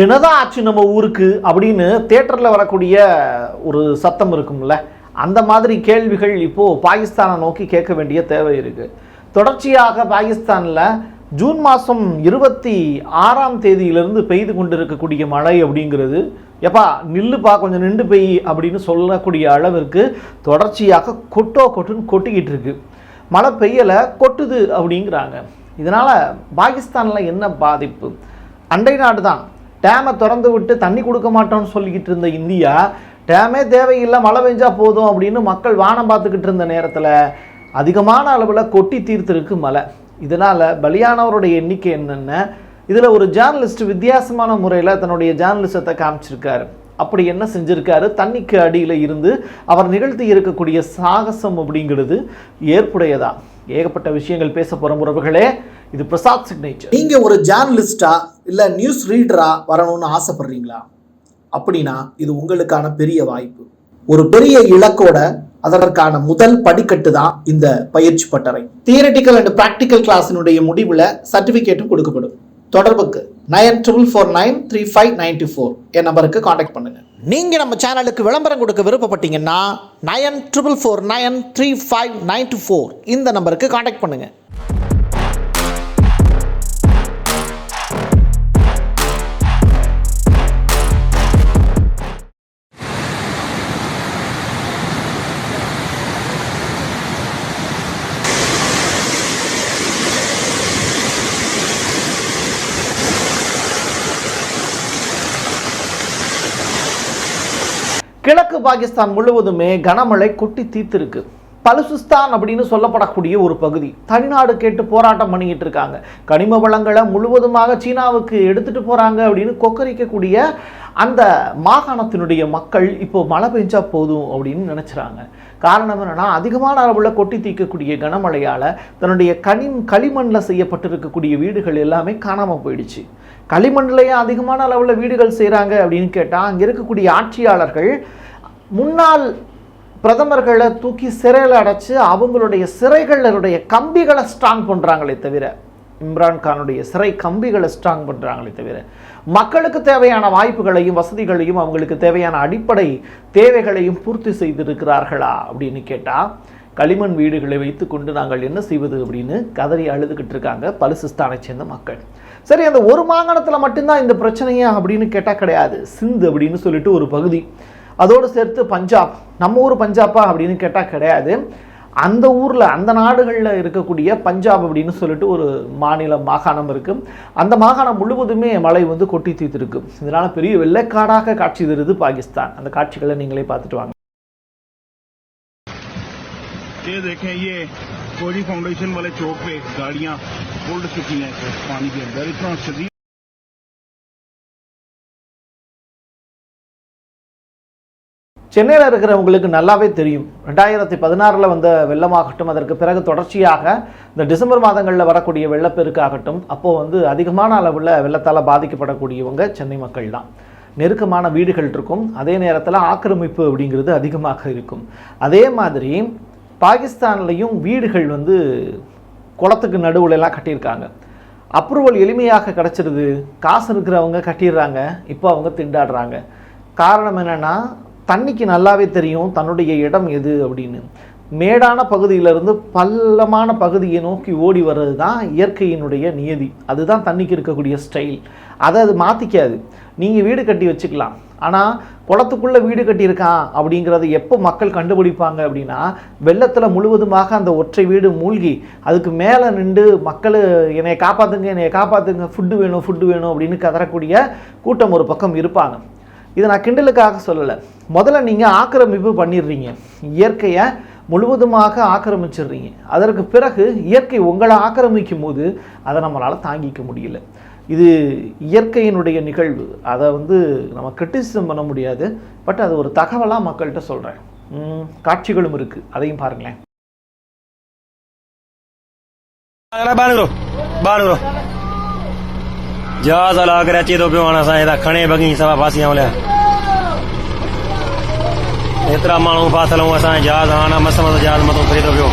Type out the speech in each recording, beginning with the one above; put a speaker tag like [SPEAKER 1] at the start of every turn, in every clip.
[SPEAKER 1] என்னதான் ஆச்சு நம்ம ஊருக்கு அப்படின்னு தேட்டரில் வரக்கூடிய ஒரு சத்தம் இருக்கும்ல அந்த மாதிரி கேள்விகள் இப்போது பாகிஸ்தானை நோக்கி கேட்க வேண்டிய தேவை இருக்குது தொடர்ச்சியாக பாகிஸ்தானில் ஜூன் மாதம் இருபத்தி ஆறாம் தேதியிலிருந்து பெய்து கொண்டிருக்கக்கூடிய மழை அப்படிங்கிறது எப்பா நில்லுப்பா கொஞ்சம் நின்று பெய் அப்படின்னு சொல்லக்கூடிய அளவிற்கு தொடர்ச்சியாக கொட்டோ கொட்டுன்னு கொட்டிக்கிட்டு இருக்கு. மழை பெய்யலை கொட்டுது அப்படிங்கிறாங்க. இதனால் பாகிஸ்தானில் என்ன பாதிப்பு? அண்டை நாடு தான் டேமை திறந்து விட்டு தண்ணி கொடுக்க மாட்டோம்னு சொல்லிக்கிட்டு இருந்த இந்தியா டேமே தேவையில்லை மழை பெஞ்சா போதும் அப்படின்னு மக்கள் வானம் பார்த்துக்கிட்டு இருந்த நேரத்தில் அதிகமான அளவில் கொட்டி தீர்த்திருக்கு மழை. இதனால் பலியானவருடைய எண்ணிக்கை என்னென்ன? இதில் ஒரு ஜேர்னலிஸ்ட் வித்தியாசமான முறையில் தன்னுடைய ஜேர்னலிசத்தை காமிச்சிருக்காரு. அப்படி என்ன செஞ்சுருக்காரு? தண்ணிக்கு அடியில் இருந்து அவர் நிகழ்த்தி இருக்கக்கூடிய சாகசம் அப்படிங்கிறது ஏற்புடையதான் ஏகப்பட்ட விஷயங்கள் பேச போகிற உறவுகளே. இது பிரசாத் சிக்னேச்சர்
[SPEAKER 2] நீங்கள் ஒரு ஜேர்னலிஸ்டா இல்லை நியூஸ் ரீடரா வரணும்னு ஆசைப்படுறீங்களா? அப்படின்னா இது உங்களுக்கான பெரிய வாய்ப்பு. ஒரு பெரிய இலக்கோட அதற்கான முதல் படிக்கட்டு தான் இந்த பயிற்சி பட்டறை. தியரட்டிக்கல் அண்ட் ப்ராக்டிக்கல் கிளாஸினுடைய முடிவில் சர்டிஃபிகேட்டும் கொடுக்கப்படும். தொடர்புக்கு nine triple four nine three five ninety four. என் நம்பருக்கு காண்டாக்ட் பண்ணுங்கள் நீங்கள் நம்ம சேனலுக்கு விளம்பரம் கொடுக்க விருப்பப்பட்டீங்கன்னா nine triple four nine three five nine two four இந்த நம்பருக்கு காண்டாக்ட்
[SPEAKER 1] பண்ணுங்கள் பாகிஸ்தான் முழுவதுமே கனமழை கொட்டி தீர்த்திருக்கு. பலுசிஸ்தான் அப்படின்னு சொல்லப்படக்கூடிய ஒரு பகுதி. தனிநாடு கேட்டு போராட்டம் பண்ணிக்கிட்டு இருக்காங்க. கனிம வளங்களை முழுவதுமாக சீனாவுக்கு எடுத்துட்டு போறாங்க அப்படின்னு கொக்கரிக்கக்கூடிய அந்த மாகாணத்தினுடைய மக்கள் இப்போ மழை பெஞ்சா போதும் அப்படின்னு நினச்சிறாங்க. காரணம் என்னென்னா அதிகமான அளவில் கொட்டி தீர்க்கக்கூடிய கனமழையால் தன்னுடைய கனி களிமண்ணில் செய்யப்பட்டிருக்கக்கூடிய வீடுகள் எல்லாமே காணாமல் போயிடுச்சு. களிமண்ணிலேயே அதிகமான அளவில் வீடுகள் செய்கிறாங்க அப்படின்னு கேட்டால் அங்கே இருக்கக்கூடிய ஆட்சியாளர்கள் முன்னாள் பிரதமர்களை தூக்கி சிறையில் அடைச்சு அவங்களுடைய சிறைகளுடைய கம்பிகளை ஸ்ட்ராங் பண்ணுறாங்களே தவிர இம்ரான்கானுடைய சிறை கம்பிகளை ஸ்ட்ராங் பண்ணுறாங்களே தவிர மக்களுக்கு தேவையான வாய்ப்புகளையும் வசதிகளையும் அவங்களுக்கு தேவையான அடிப்படை தேவைகளையும் பூர்த்தி செய்திருக்கிறார்களா அப்படின்னு கேட்டால் களிமண் வீடுகளை வைத்துக்கொண்டு நாங்கள் என்ன செய்வது அப்படின்னு கதறி அழுதுகிட்டு இருக்காங்க பலுசிஸ்தானை சேர்ந்த மக்கள். சரி அந்த ஒரு மாகாணத்தில் மட்டும்தான் இந்த பிரச்சனையா அப்படின்னு கேட்டால் கிடையாது. சிந்து அப்படின்னு சொல்லிட்டு ஒரு பகுதி. அதோடு சேர்த்து பஞ்சாப் நம்ம ஊர் பஞ்சாப்பா அப்படின்னு கேட்டால் கிடையாது அந்த ஊரில் அந்த நாடுகளில் இருக்கக்கூடிய பஞ்சாப் அப்படின்னு சொல்லிட்டு ஒரு மாநில மாகாணம் இருக்குது அந்த மாகாணம் முழுவதுமே மழை வந்து கொட்டி தீர்த்திருக்கு இதனால் பெரிய வெள்ளைக்காடாக காட்சி தருது பாகிஸ்தான் அந்த காட்சிகளை நீங்களே பார்த்துட்டு வாங்க
[SPEAKER 3] ये देखें ये कोजी फाउंडेशन वाले चौक पे गाड़ियां उल्ट चुकी हैं पानी के अंदर इतना शदीद
[SPEAKER 1] சென்னையில் இருக்கிறவங்களுக்கு நல்லாவே தெரியும். ரெண்டாயிரத்தி பதினாறில் வந்த வெள்ளமாகட்டும் அதற்கு பிறகு தொடர்ச்சியாக இந்த டிசம்பர் மாதங்களில் வரக்கூடிய வெள்ளப்பெருக்காகட்டும் அப்போது வந்து அதிகமான அளவில் வெள்ளத்தால் பாதிக்கப்படக்கூடியவங்க சென்னை மக்கள் தான். நெருக்கமான வீடுகள் இருக்கும். அதே நேரத்தில் ஆக்கிரமிப்பு அப்படிங்கிறது அதிகமாக இருக்கும். அதே மாதிரி பாகிஸ்தான்லேயும் வீடுகள் வந்து குளத்துக்கு நடுவில் எல்லாம் கட்டியிருக்காங்க. அப்ரூவல் எளிமையாக கிடச்சிருது. காசு இருக்கிறவங்க கட்டிடுறாங்க. இப்போ அவங்க திண்டாடுறாங்க. காரணம் என்னென்னா தண்ணிக்கு நல்லாவே தெரியும் தன்னுடைய இடம் எது அப்படின்னு. மேடான பகுதியிலிருந்து பள்ளமான பகுதியை நோக்கி ஓடி வர்றது தான் இயற்கையினுடைய நியதி. அதுதான் தண்ணிக்கு இருக்கக்கூடிய ஸ்டைல் அதை அது மாற்றிக்காது நீங்கள் வீடு கட்டி வச்சுக்கலாம். ஆனால் குளத்துக்குள்ளே வீடு கட்டியிருக்கான் அப்படிங்கிறத எப்போ மக்கள் கண்டுபிடிப்பாங்க அப்படின்னா வெள்ளத்தில் முழுவதுமாக அந்த ஒற்றை வீடு மூழ்கி அதுக்கு மேலே நின்று மக்கள் என்னை காப்பாற்றுங்க என்னை காப்பாற்றுங்க ஃபுட்டு வேணும் ஃபுட்டு வேணும் அப்படின்னு கதறக்கூடிய கூட்டம் ஒரு பக்கம் இருப்பாங்க. இதை நான் கிண்டலுக்காக சொல்லலை. முதல்ல நீங்கள் ஆக்கிரமிப்பு பண்ணிடுறீங்க. இயற்கையை முழுவதுமாக ஆக்கிரமிச்சிடுறீங்க. அதற்கு பிறகு இயற்கை உங்களை ஆக்கிரமிக்கும் போது அதை நம்மளால் தாங்கிக்க முடியல. இது இயற்கையினுடைய நிகழ்வு. அதை வந்து நம்ம கிரிட்டிசிசம் பண்ண முடியாது. பட் அது ஒரு தகவலாக மக்கள்கிட்ட சொல்கிறேன் காட்சிகளும் இருக்குது அதையும் பாருங்களேன்.
[SPEAKER 4] பாருங்க. करो बाहर करो जहाज हला करे अचे थो पियो हाणे असां हेॾा खणे बगी सवा फासियां हलिया एतिरा माण्हू फासल ऐं असांजे जहाज हाणे मस मस जहाज मथां फिरे थो पियो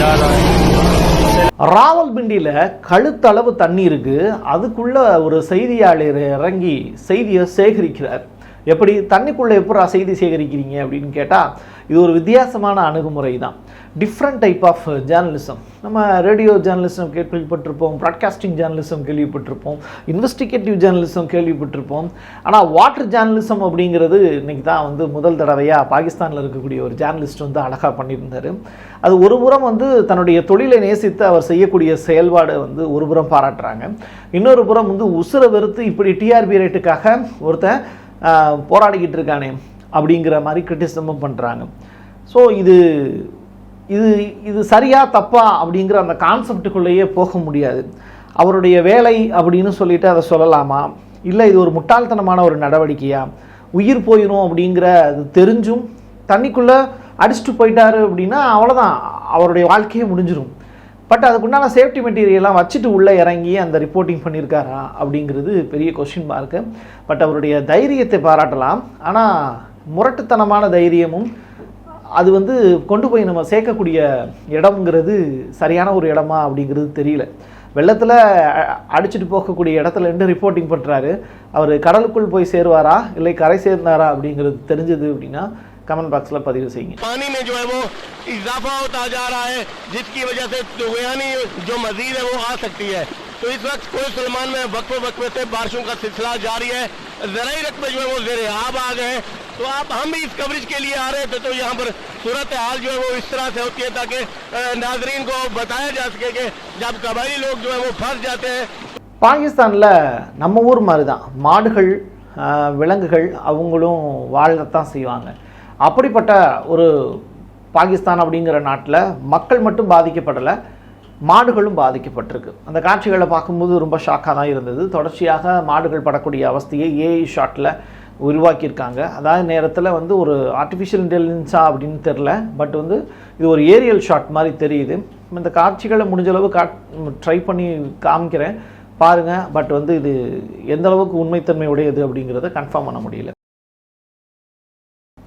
[SPEAKER 4] जहाज हाणे
[SPEAKER 1] ராவல்பிண்டியில் கழுத்தளவு தண்ணி இருக்கு அதுக்குள்ள ஒரு செய்தியாளர் இறங்கி செய்தியை சேகரிக்கிறார் எப்படி தண்ணிக்குள்ளே எப்படா செய்தி சேகரிக்கிறீங்க அப்படின்னு கேட்டால் இது ஒரு வித்தியாசமான அணுகுமுறை தான். டிஃப்ரெண்ட் டைப் ஆஃப் ஜேர்னலிசம் நம்ம ரேடியோ ஜேர்னலிசம் கேள்விப்பட்டிருப்போம் ப்ராட்காஸ்டிங் ஜேர்னலிசம் கேள்விப்பட்டிருப்போம் இன்வெஸ்டிகேட்டிவ் ஜேர்னலிசம் கேள்விப்பட்டிருப்போம். ஆனால் வாட்டர் ஜேர்னலிசம் அப்படிங்கிறது இன்னைக்கு தான் வந்து முதல் தடவையாக பாகிஸ்தானில் இருக்கக்கூடிய ஒரு ஜேர்னலிஸ்ட் வந்து அழகாக பண்ணியிருந்தார். அது ஒரு புறம் வந்து தன்னுடைய தொழிலை நேசித்து அவர் செய்யக்கூடிய செயல்பாடு வந்து ஒரு புறம் பாராட்டுறாங்க. இன்னொரு புறம் வந்து உசுர வெறுத்து இப்படி டிஆர்பி ரேட்டுக்காக ஒருத்தன் போராடிக்கிட்டு இருக்கானே அப்படிங்கிற மாதிரி கிரிட்டிசமும் பண்ணுறாங்க ஸோ இது இது இது சரியா தப்பா அப்படிங்கிற அந்த கான்செப்டுக்குள்ளேயே போக முடியாது. அவருடைய வேலை அப்படின்னு சொல்லிட்டு அதை சொல்லலாமா? இல்லை இது ஒரு முட்டாள்தனமான ஒரு நடவடிக்கையா? உயிர் போயிடும் அப்படிங்கிற அது தெரிஞ்சும் தண்ணிக்குள்ளே அடிச்சுட்டு போயிட்டாரு அப்படின்னா அவ்வளோதான் அவருடைய வாழ்க்கையே முடிஞ்சிடும் பட் அதுக்குண்டான சேஃப்டி மெட்டீரியல்லாம் வச்சுட்டு உள்ளே இறங்கி அந்த ரிப்போர்ட்டிங் பண்ணியிருக்காரா அப்படிங்கிறது பெரிய கொஷின் மார்க்கு பட் அவருடைய தைரியத்தை பாராட்டலாம். ஆனால் முரட்டுத்தனமான தைரியமும் அது வந்து கொண்டு போய் நம்ம சேர்க்கக்கூடிய இடம்ங்கிறது சரியான ஒரு இடமா அப்படிங்கிறது தெரியல. வெள்ளத்தில் அடிச்சுட்டு போகக்கூடிய இடத்துல இருந்து ரிப்போர்ட்டிங் பண்ணுறாரு அவர் கடலுக்குள் போய் சேருவாரா? இல்லை கரை சேர்ந்தாரா அப்படிங்கிறது தெரிஞ்சது அப்படின்னா கமெண்ட் பாக்ஸில் பதிவு செய்யுங்க
[SPEAKER 5] पानी में जो है वो इजाफा होता जा रहा है जिसकी वजह से तुगयानी जो मजीद है वो आ सकती है तो इस वक्त कोई सलमान में वक्फे वक्फे से बारिशों का सिलसिला जारी है जराई रकबे जो है वो जेर आब आ गए हैं तो आप हम भी इस कवरेज के लिए आ रहे थे तो यहाँ पर सूरत हाल जो है वो इस तरह से होती है ताकि अ, नाजरीन को बताया जा सके कि जब कबायली लोग जो है वो फंस जाते हैं
[SPEAKER 1] பாகிஸ்தானில் நம்ம ஊர் மாதிரி தான் மாடுகள் ஆஹ், விலங்குகள் அவங்களும் வாழத்தான் செய்வாங்க அப்படிப்பட்ட ஒரு பாகிஸ்தான் அப்படிங்கிற நாட்டில் மக்கள் மட்டும் பாதிக்கப்படலை மாடுகளும் பாதிக்கப்பட்டிருக்கு. அந்த காட்சிகளை பார்க்கும்போது ரொம்ப ஷாக்காக தான் இருந்தது. தொடர்ச்சியாக மாடுகள் படக்கூடிய அவஸ்தையை ஏஐ ஷாட்டில் உருவாக்கியிருக்காங்க. அதாவது நேரத்தில் வந்து ஒரு ஆர்டிஃபிஷியல் இன்டெலிஜென்ஸா அப்படின்னு தெரில பட் வந்து இது ஒரு ஏரியல் ஷாட் மாதிரி தெரியுது. இந்த காட்சிகளை முடிஞ்சளவு காட் ட்ரை பண்ணி காமிக்கிறேன். பாருங்கள் பட் வந்து இது எந்த அளவுக்கு உண்மைத்தன்மை உடையது அப்படிங்கிறத கன்ஃபார்ம் பண்ண முடியல.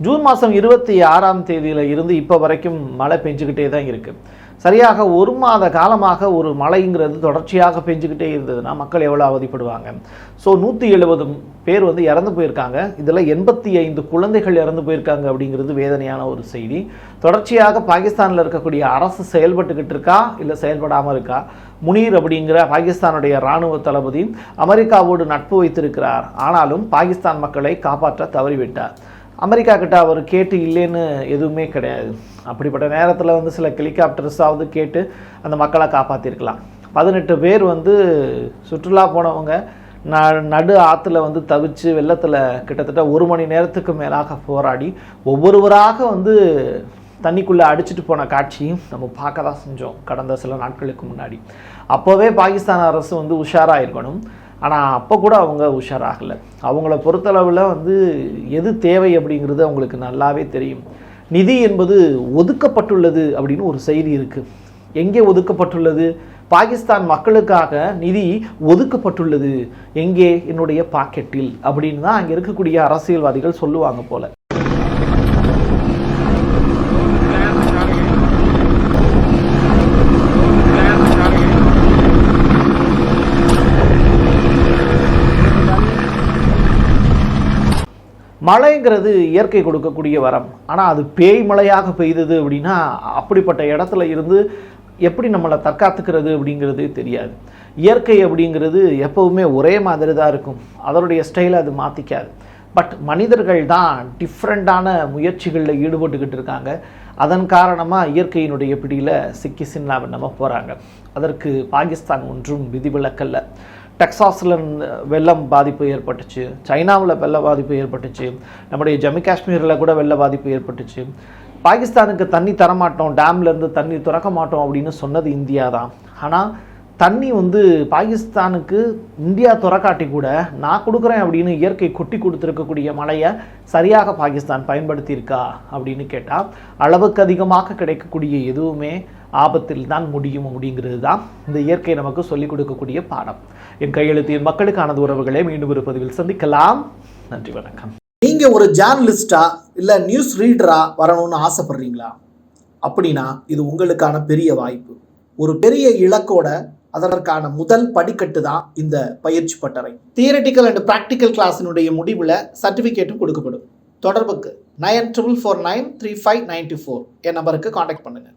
[SPEAKER 1] ஜூன் மாதம் இருபத்தி ஆறாம் தேதியில் இருந்து இப்போ வரைக்கும் மழை பெஞ்சுக்கிட்டே தான் இருக்குது சரியாக ஒரு மாத காலமாக ஒரு மழைங்கிறது தொடர்ச்சியாக பெஞ்சுக்கிட்டே இருந்ததுன்னா மக்கள் எவ்வளோ அவதிப்படுவாங்க? ஸோ நூற்றி எழுபது பேர் வந்து இறந்து போயிருக்காங்க. இதில் எண்பத்தி ஐந்து குழந்தைகள் இறந்து போயிருக்காங்க அப்படிங்கிறது வேதனையான ஒரு செய்தி. தொடர்ச்சியாக பாகிஸ்தானில் இருக்கக்கூடிய அரசு செயல்பட்டுக்கிட்டு இருக்கா? இல்லை செயல்படாமல் இருக்கா? முனீர் அப்படிங்கிற பாகிஸ்தானுடைய இராணுவ தளபதி அமெரிக்காவோடு நட்பு வைத்திருக்கிறார். ஆனாலும் பாகிஸ்தான் மக்களை காப்பாற்ற தவறிவிட்டார். அமெரிக்கா கிட்ட அவர் கேட்டு இல்லைன்னு எதுவுமே கிடையாது. அப்படிப்பட்ட நேரத்தில் வந்து சில ஹெலிகாப்டர்ஸாவது கேட்டு அந்த மக்களை காப்பாற்றிருக்கலாம் பதினெட்டு பேர் வந்து சுற்றுலா போனவங்க ந நடு ஆற்றுல வந்து தவிச்சு வெள்ளத்தில் கிட்டத்தட்ட ஒரு மணி நேரத்துக்கு மேலாக போராடி ஒவ்வொருவராக வந்து தண்ணிக்குள்ளே அடிச்சுட்டு போன காட்சியும் நம்ம பார்க்க தான் செஞ்சோம் கடந்த சில நாட்களுக்கு முன்னாடி. அப்போவே பாகிஸ்தான் அரசு வந்து உஷாராக இருக்கணும். ஆனால் அப்போ கூட அவங்க உஷாராகலை. அவங்கள பொறுத்தளவில் வந்து எது தேவை அப்படிங்கிறது அவங்களுக்கு நல்லாவே தெரியும். நிதி என்பது ஒதுக்கப்பட்டுள்ளது அப்படின்னு ஒரு செய்தி இருக்குது எங்கே ஒதுக்கப்பட்டுள்ளது? பாகிஸ்தான் மக்களுக்காக நிதி ஒதுக்கப்பட்டுள்ளது. எங்கே? என்னுடைய பாக்கெட்டில். அப்படின்னு தான் அங்கே இருக்கக்கூடிய அரசியல்வாதிகள் சொல்லுவாங்க போல. மழைங்கிறது இயற்கை கொடுக்கக்கூடிய வரம். ஆனால் அது பேய் மழையாக பெய்தது அப்படின்னா அப்படிப்பட்ட இடத்துல இருந்து எப்படி நம்மளை தற்காத்துக்கிறது அப்படிங்கிறது தெரியாது. இயற்கை அப்படிங்கிறது எப்பவுமே ஒரே மாதிரி தான் இருக்கும். அதனுடைய ஸ்டைலை அது மாற்றிக்காது பட் மனிதர்கள் தான் டிஃப்ரெண்ட்டான முயற்சிகளில் ஈடுபட்டுக்கிட்டு இருக்காங்க. அதன் காரணமாக இயற்கையினுடைய பிடியில் சிக்கி சின்னாபின்னமாக போகிறாங்க அதற்கு பாகிஸ்தான் ஒன்றும் விதிவிலக்கல்ல. டெக்ஸாஸில் வெள்ளம் பாதிப்பு ஏற்பட்டுச்சு. சைனாவில் வெள்ள பாதிப்பு ஏற்பட்டுச்சு. நம்முடைய ஜம்மு காஷ்மீரில் கூட வெள்ள பாதிப்பு ஏற்பட்டுச்சு. பாகிஸ்தானுக்கு தண்ணி தரமாட்டோம் டேம்லேருந்து தண்ணி திறக்க மாட்டோம் அப்படின்னு சொன்னது இந்தியா தான். ஆனால் தண்ணி வந்து பாகிஸ்தானுக்கு இந்தியா துறக்காட்டி கூட நான் கொடுக்குறேன் அப்படின்னு இயற்கை கொட்டி கொடுத்துருக்கக்கூடிய மழையை சரியாக பாகிஸ்தான் பயன்படுத்தியிருக்கா அப்படின்னு கேட்டால் அளவுக்கு அதிகமாக கிடைக்கக்கூடிய எதுவுமே ஆபத்தில் தான் முடியும் அப்படிங்கிறது தான் இந்த இயற்கை நமக்கு சொல்லிக் கொடுக்கக்கூடிய பாடம். என் கையெழுத்தின் மக்களுக்கானது உறவுகளை மீண்டும் ஒரு பதிவில் சந்திக்கலாம். நன்றி வணக்கம்.
[SPEAKER 2] நீங்கள் ஒரு ஜேர்னலிஸ்டா இல்லை நியூஸ் ரீடரா வரணும்னு ஆசைப்படுறீங்களா? அப்படின்னா இது உங்களுக்கான பெரிய வாய்ப்பு.
[SPEAKER 1] ஒரு பெரிய இலக்கோட அதற்கான முதல் படிக்கட்டு தான் இந்த பயிற்சி பட்டறை. தியரட்டிக்கல் அண்ட் ப்ராக்டிக்கல் கிளாஸினுடைய முடிவில் சர்டிஃபிகேட்டும் கொடுக்கப்படும். தொடர்புக்கு nine triple four nine three five ninety four என் நம்பருக்கு காண்டாக்ட் பண்ணுங்கள்